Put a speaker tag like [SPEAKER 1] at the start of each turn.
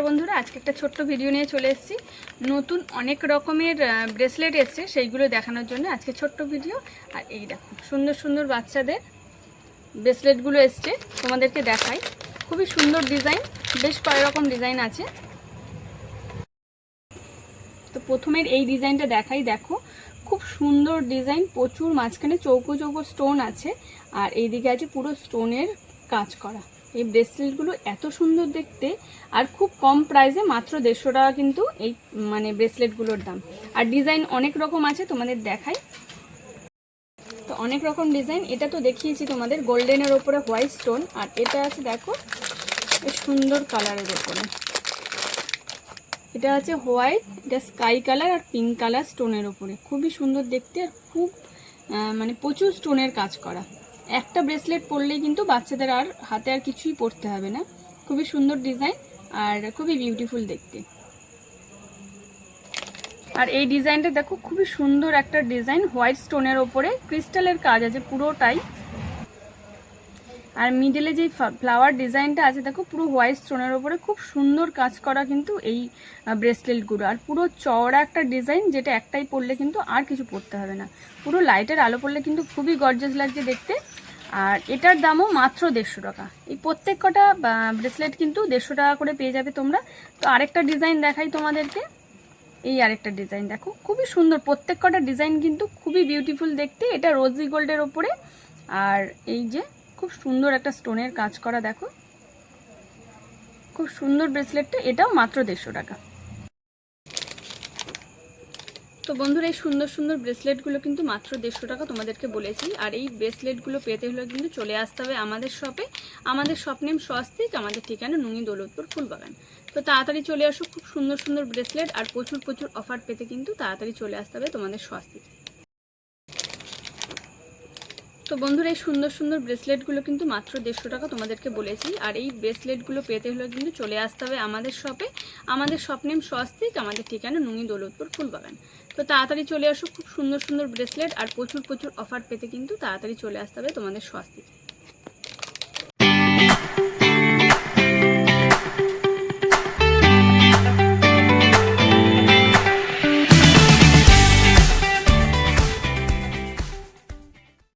[SPEAKER 1] নমস্কার বন্ধুরা, আজকে একটা ছোট্ট ভিডিও নিয়ে চলে এসেছি। নতুন অনেক রকমের ব্রেসলেট এসছে, সেইগুলো দেখানোর জন্য আজকে ছোট্ট ভিডিও আর এই দেখো, সুন্দর সুন্দর বাচ্চাদের ব্রেসলেটগুলো এসছে, তোমাদেরকে দেখাই। খুবই সুন্দর ডিজাইন বেশ কয়েক রকম ডিজাইন আছে। তো প্রথমের এই ডিজাইনটা দেখাই, দেখো। খুব সুন্দর ডিজাইন প্রচুর মাঝখানে চৌকো চৌকো স্টোন আছে, আর এইদিকে আছে পুরো স্টোনের কাজ করা। এই ব্রেসলেটগুলো এত সুন্দর দেখতে, আর খুব কম প্রাইসে মাত্র দেড়শো টাকা কিন্তু এই মানে ব্রেসলেটগুলোর দাম। আর ডিজাইন অনেক রকম আছে, তোমাদের দেখাই। তো অনেক রকম ডিজাইন, এটা তো দেখিয়েছি তোমাদের, গোল্ডেনের ওপরে হোয়াইট স্টোন, আর এটা আছে দেখো সুন্দর কালারের ওপরে। এটা আছে হোয়াইট, এটা স্কাই কালার আর পিঙ্ক কালার স্টোনের ওপরে। খুবই সুন্দর দেখতে আর খুব মানে প্রচুর স্টোনের কাজ করা। একটা ব্রেসলেট পরলেই কিন্তু বাচ্চাদের আর হাতে আর কিছুই পরতে হবে না। খুবই সুন্দর ডিজাইন আর খুবই বিউটিফুল দেখতে। আর এই ডিজাইনটা দেখো, খুবই সুন্দর একটা ডিজাইন হোয়াইট স্টোনের ওপরে ক্রিস্টালের কাজ আছে পুরোটাই। আর মিডলে যে ফ্লাওয়ার ডিজাইনটা আছে, দেখো, পুরো হোয়াইট স্টোনের ওপরে খুব সুন্দর কাজ করা কিন্তু এই ব্রেসলেটগুলো আর পুরো চওড়া একটা ডিজাইন যেটা একটাই পরলে কিন্তু আর কিছু পরতে হবে না। পুরো লাইটের আলো পড়লে কিন্তু খুবই গর্জাস লাগছে দেখতে। আর এটার দামও মাত্র দেড়শো টাকা। এই প্রত্যেক কটা ব্রেসলেট কিন্তু দেড়শো টাকা করে পেয়ে যাবে তোমরা। তো আরেকটা ডিজাইন দেখাই তোমাদেরকে। এই আরেকটা ডিজাইন দেখো, খুবই সুন্দর। প্রত্যেক কটা ডিজাইন কিন্তু খুবই বিউটিফুল দেখতে। এটা রোজি গোল্ডের ওপরে। আর এই যে খুব সুন্দর একটা স্টোনের কাজ করা, দেখো। খুব সুন্দর ব্রেসলেটটা, এটাও মাত্র দেড়শো টাকা। তো বন্ধুরা, এই সুন্দর সুন্দর ব্রেসলেটগুলো কিন্তু মাত্র দেড়শো টাকা তোমাদেরকে বলেছি। আর এই ব্রেসলেটগুলো পেতে হলে কিন্তু চলে আসতে হবে আমাদের শপে। আমাদের শপ নেম স্বস্তিক আমাদের ঠিকানা নুঙ্গি দৌলতপুর ফুলবাগান। তো তাড়াতাড়ি চলে আসো, খুব সুন্দর সুন্দর ব্রেসলেট, আর প্রচুর প্রচুর অফার পেতে কিন্তু তাড়াতাড়ি চলে আসতে হবে তোমাদের স্বস্তিক তো বন্ধুরা, এই সুন্দর সুন্দর ব্রেসলেটগুলো কিন্তু মাত্র দেড়শো টাকা তোমাদেরকে বলেছি। আর এই ব্রেসলেটগুলো পেতে হলে কিন্তু চলে আসতে হবে আমাদের শপে। আমাদের শপ নেম স্বস্তিক, আমাদের ঠিকানা নুঙ্গি দৌলতপুর, ফুলবাগান। তো তাড়াতাড়ি চলে আসো, খুব সুন্দর সুন্দর ব্রেসলেট আর প্রচুর প্রচুর অফার পেতে কিন্তু তাড়াতাড়ি চলে আসতে হবে তোমাদের স্বস্তিক।